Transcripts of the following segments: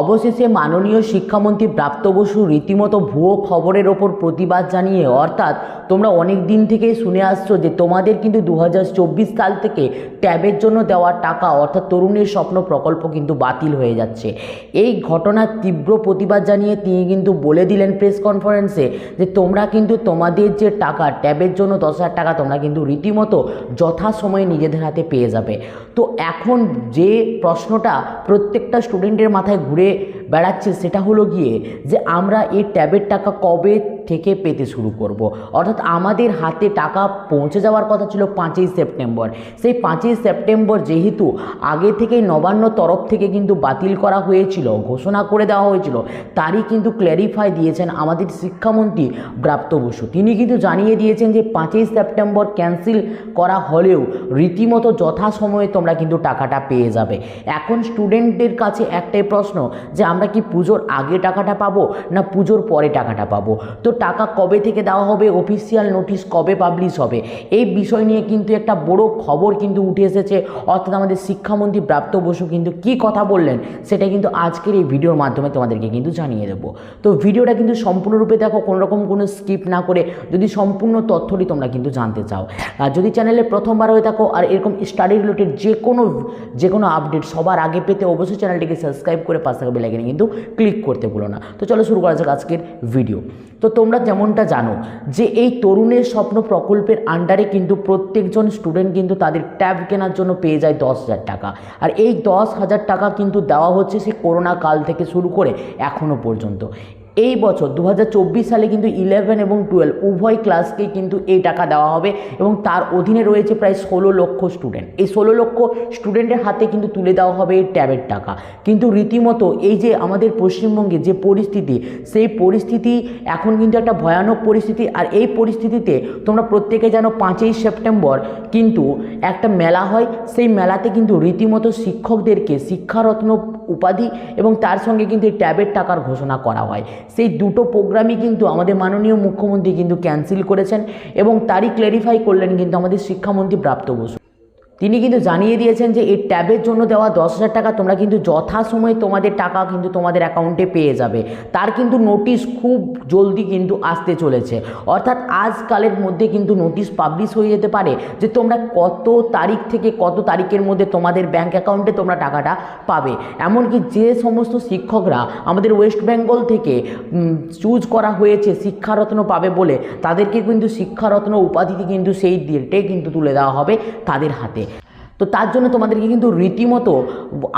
অবশেষে মাননীয় শিক্ষামন্ত্রী প্রাপ্ত বসু রীতিমতো ভুয়ো খবরের ওপর প্রতিবাদ জানিয়ে, অর্থাৎ তোমরা অনেক দিন থেকেই শুনে আসছো যে তোমাদের কিন্তু দু হাজার চব্বিশ সাল থেকে ট্যাবের জন্য দেওয়া টাকা, অর্থাৎ তরুণের স্বপ্ন প্রকল্প কিন্তু বাতিল হয়ে যাচ্ছে। এই ঘটনার তীব্র প্রতিবাদ জানিয়ে তিনি কিন্তু বলে দিলেন প্রেস কনফারেন্সে যে তোমরা কিন্তু তোমাদের যে টাকা, ট্যাবের জন্য দশ হাজার টাকা, তোমরা কিন্তু রীতিমতো যথাসময়ে নিজেদের হাতে পেয়ে যাবে। তো এখন যে প্রশ্নটা প্রত্যেকটা স্টুডেন্টের মাথায় ঘুরে de বেড়াচ্ছে সেটা হলো গিয়ে যে আমরা এই ট্যাবের টাকা কবে থেকে পেতে শুরু করব। অর্থাৎ আমাদের হাতে টাকা পৌঁছে যাওয়ার কথা ছিল পাঁচই সেপ্টেম্বর। সেই পাঁচই সেপ্টেম্বর যেহেতু আগে থেকেই নবান্ন তরফ থেকে কিন্তু বাতিল করা হয়েছিল, ঘোষণা করে দেওয়া হয়েছিল, তারই কিন্তু ক্ল্যারিফাই দিয়েছেন আমাদের শিক্ষামন্ত্রী ব্রাত্য বসু। তিনি কিন্তু জানিয়ে দিয়েছেন যে পাঁচই সেপ্টেম্বর ক্যান্সেল করা হলেও রীতিমতো যথাসময়ে তোমরা কিন্তু টাকাটা পেয়ে যাবে। এখন স্টুডেন্টদের কাছে একটাই প্রশ্ন যে আমরা কি পুজোর আগে টাকাটা পাবো না পুজোর পরে টাকাটা পাবো? তো টাকা কবে থেকে দেওয়া হবে? অফিসিয়াল নোটিশ কবে পাবলিশ হবে? এই বিষয় নিয়ে কিন্তু একটা বড় খবর কিন্তু উঠে এসেছে। অর্থাৎ আমাদের শিক্ষামন্ত্রী প্রাপ্ত বসু কিন্তু কি কথা বললেন সেটা কিন্তু আজকের এই ভিডিওর মাধ্যমে তোমাদেরকে কিন্তু জানিয়ে দেবো। তো ভিডিওটা কিন্তু সম্পূর্ণরূপে দেখো কোনো রকম কোনো স্কিপ না করে যদি সম্পূর্ণ তথ্যটি তোমরা কিন্তু জানতে চাও। আর যদি চ্যানেলে প্রথমবার হয়ে থাকো আর এরকম স্টাডি রিলেটেড যে কোনো যে কোনো আপডেট সবার আগে পেতে অবশ্যই চ্যানেলটিকে সাবস্ক্রাইব করে পাশে বেলাইকেনে কিন্তু ক্লিক করতে ভুলো না। তো চলো শুরু করা যাক আজকের ভিডিও তো তোমরা যেমনটা জানো যে এই তরুণের স্বপ্ন প্রকল্পের আন্ডারে কিন্তু প্রত্যেকজন স্টুডেন্ট কিন্তু তাদের ট্যাব কেনার জন্য পেয়ে যায় দশ হাজার টাকা। আর এই দশ হাজার টাকা কিন্তু দেওয়া হচ্ছে সে করোনা কাল থেকে শুরু করে এখনও পর্যন্ত। এই বছর দু হাজার চব্বিশ সালে কিন্তু ইলেভেন এবং টুয়েলভ উভয় ক্লাসকেই কিন্তু এই টাকা দেওয়া হবে এবং তার অধীনে রয়েছে প্রায় ষোলো লক্ষ স্টুডেন্ট এই ষোলো লক্ষ স্টুডেন্টের হাতে কিন্তু তুলে দেওয়া হবে এই ট্যাবের টাকা। কিন্তু রীতিমতো এই যে আমাদের পশ্চিমবঙ্গে যে পরিস্থিতি, সেই পরিস্থিতি এখন কিন্তু একটা ভয়ানক পরিস্থিতি। আর এই পরিস্থিতিতে তোমরা প্রত্যেকে জানো পাঁচই সেপ্টেম্বর কিন্তু একটা মেলা হয়। সেই মেলাতে কিন্তু রীতিমতো শিক্ষকদেরকে শিক্ষারত্ন উপাধি এবং তার সঙ্গে কিন্তু এই ট্যাবের টাকার ঘোষণা করা হয়। সেই দুটো প্রোগ্রামই কিন্তু আমাদের মাননীয় মুখ্যমন্ত্রী কিন্তু ক্যান্সেল করেছেন এবং তারই ক্ল্যারিফাই করলেন কিন্তু আমাদের শিক্ষামন্ত্রী প্রাপ্ত বসু। তিনি কিন্তু জানিয়ে দিয়েছেন যে এই ট্যাবের জন্য দেওয়া দশ হাজার টাকা তোমরা কিন্তু যথাসময়ে তোমাদের টাকা কিন্তু তোমাদের অ্যাকাউন্টে পেয়ে যাবে। তার কিন্তু নোটিশ খুব জলদি কিন্তু আসতে চলেছে। অর্থাৎ আজকালের মধ্যে কিন্তু নোটিশ পাবলিশ হয়ে যেতে পারে যে তোমরা কত তারিখ থেকে কত তারিখের মধ্যে তোমাদের ব্যাঙ্ক অ্যাকাউন্টে তোমরা টাকাটা পাবে। এমনকি যে সমস্ত শিক্ষকরা আমাদের ওয়েস্ট বেঙ্গল থেকে চুজ করা হয়েছে, শিক্ষারত্ন পাবে বলে, তাদেরকে কিন্তু শিক্ষারত্ন উপাধিটি কিন্তু সেই ডেটে কিন্তু তুলে দেওয়া হবে তাদের হাতে। তো তার জন্য তোমাদেরকে কিন্তু রীতিমতো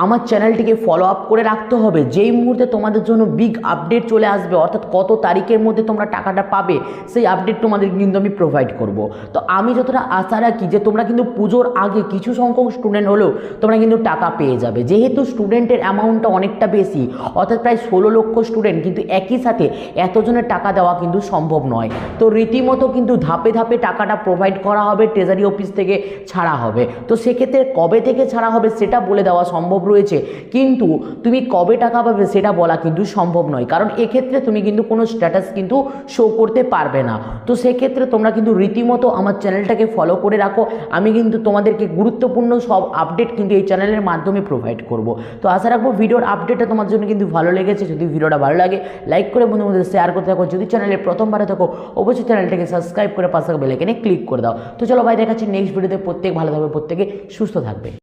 আমার চ্যানেলটিকে ফলো আপ করে রাখতে হবে। যেই মুহূর্তে তোমাদের জন্য বিগ আপডেট চলে আসবে, অর্থাৎ কত তারিখের মধ্যে তোমরা টাকাটা পাবে, সেই আপডেট তোমাদের কিন্তু আমি প্রোভাইড করব। তো আমি যতটা আশা রাখি যে তোমরা কিন্তু পুজোর আগে কিছু সংখ্যক স্টুডেন্ট হলেও তোমরা কিন্তু টাকা পেয়ে যাবে। যেহেতু স্টুডেন্টের অ্যামাউন্টটা অনেকটা বেশি, অর্থাৎ প্রায় ষোলো লক্ষ স্টুডেন্ট কিন্তু একই সাথে এতজনের টাকা দেওয়া কিন্তু সম্ভব নয়। তো রীতিমতো কিন্তু ধাপে ধাপে টাকাটা প্রোভাইড করা হবে ট্রেজারি অফিস থেকে ছাড়া হবে। তো সেক্ষেত্রে কবে থেকে ছাড়া হবে সেটা বলে দেওয়া সম্ভব রয়েছে। কিন্তু তুমি কবে টাকা পাবে সেটা বলা কিন্তু সম্ভব নয়। কারণ এক্ষেত্রে তুমি কিন্তু কোনো স্ট্যাটাস কিন্তু শো করতে পারবে না। তো সেক্ষেত্রে তোমরা কিন্তু রীতিমতো আমার চ্যানেলটাকে ফলো করে রাখো। আমি কিন্তু তোমাদেরকে গুরুত্বপূর্ণ সব আপডেট কিন্তু এই চ্যানেলের মাধ্যমে প্রোভাইড করব। তো আশা রাখব ভিডিওর আপডেটটা তোমার জন্য কিন্তু ভালো লেগেছে। যদি ভিডিওটা ভালো লাগে লাইক করে বন্ধুর মধ্যে শেয়ার করতে থাকো। যদি চ্যানেলে প্রথমবারে থাকো, অবশ্যই চ্যানেলটাকে সাবস্ক্রাইব করে পাশে বেলাইকেনে ক্লিক করে দাও। তো চলো ভাই, দেখাচ্ছি নেক্সট ভিডিওতে প্রত্যেক ভালো থাকবে, প্রত্যেকে সুস্থ থাকবে।